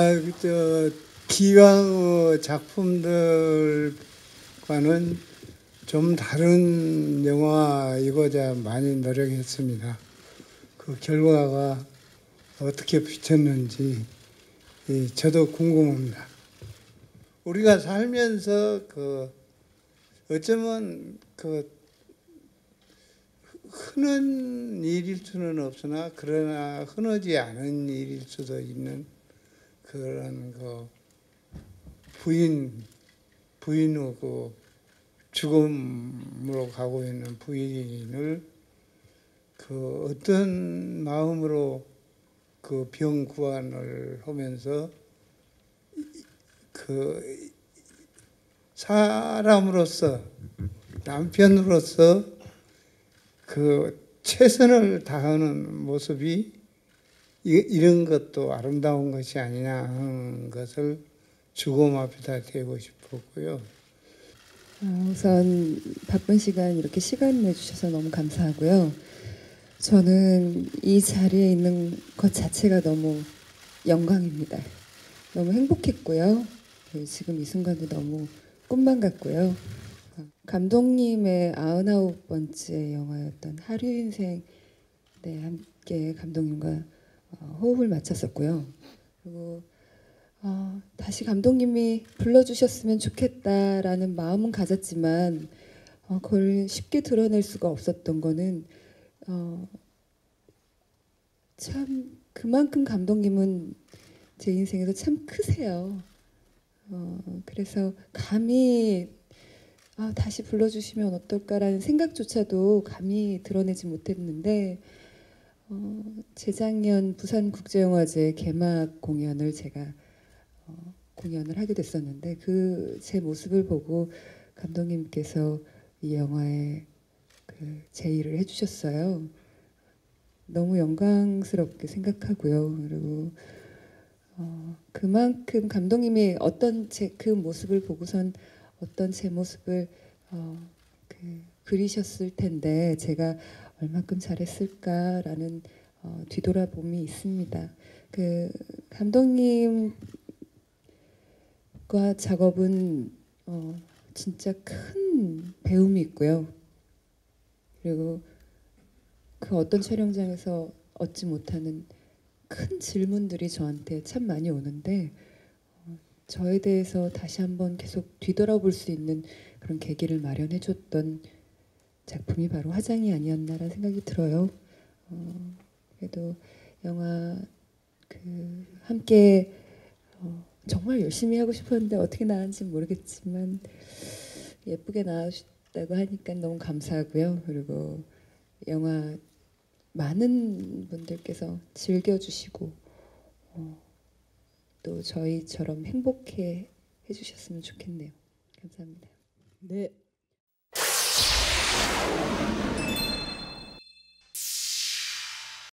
아, 저 기왕 작품들과는 좀 다른 영화이고자 많이 노력했습니다. 그 결과가 어떻게 비쳤는지 이, 저도 궁금합니다. 우리가 살면서 그 어쩌면 그 흔한 일일 수는 없으나 그러나 흔하지 않은 일일 수도 있는 그런 그 부인 부인의 그 죽음으로 가고 있는 부인을 그 어떤 마음으로 그 병 구안을 하면서 그 사람으로서 남편으로서 그 최선을 다하는 모습이 이- 이런 것도 아름다운 것이 아니냐 하는 것을 죽음 앞에다 대고 싶었고요. 어, 우선 바쁜 시간 이렇게 시간 내주셔서 너무 감사하고요. 저는 이 자리에 있는 것 자체가 너무 영광입니다. 너무 행복했고요. 그 지금 이 순간도 너무 꿈만 같고요. 어, 감독님의 99번째 영화였던 하류 인생 네, 함께 감독님과 어, 호흡을 맞췄었고요. 그리고 어, 다시 감독님이 불러주셨으면 좋겠다라는 마음은 가졌지만 어, 그걸 쉽게 드러낼 수가 없었던 거는 어, 참 그만큼 감독님은 제 인생에서 참 크세요. 어, 그래서 감히 아, 다시 불러주시면 어떨까라는 생각조차도 감히 드러내지 못했는데 어, 재작년 부산국제영화제 개막 공연을 제가 어, 공연을 하게 됐었는데 그 제 모습을 보고 감독님께서 이 영화에 그 제의를 해주셨어요. 너무 영광스럽게 생각하고요. 그리고 어, 그만큼 감독님이 어떤 제 그 모습을 보고선 어떤 제 모습을 어, 그, 그리셨을 텐데 제가 얼마큼 잘했을까라는 어, 뒤돌아봄이 있습니다. 그 감독님 과 작업은 어, 진짜 큰 배움이 있고요. 그리고 그 어떤 촬영장에서 얻지 못하는 큰 질문들이 저한테 참 많이 오는데 어, 저에 대해서 다시 한번 계속 뒤돌아볼 수 있는 그런 계기를 마련해줬던 작품이 바로 화장이 아니었나라는 생각이 들어요. 어, 그래도 영화 그 함께 어, 정말 열심히 하고 싶었는데 어떻게 나왔는지 모르겠지만 예쁘게 나왔다고 하니까 너무 감사하고요. 그리고 영화 많은 분들께서 즐겨주시고 어, 또 저희처럼 행복해 해주셨으면 좋겠네요. 감사합니다. 네,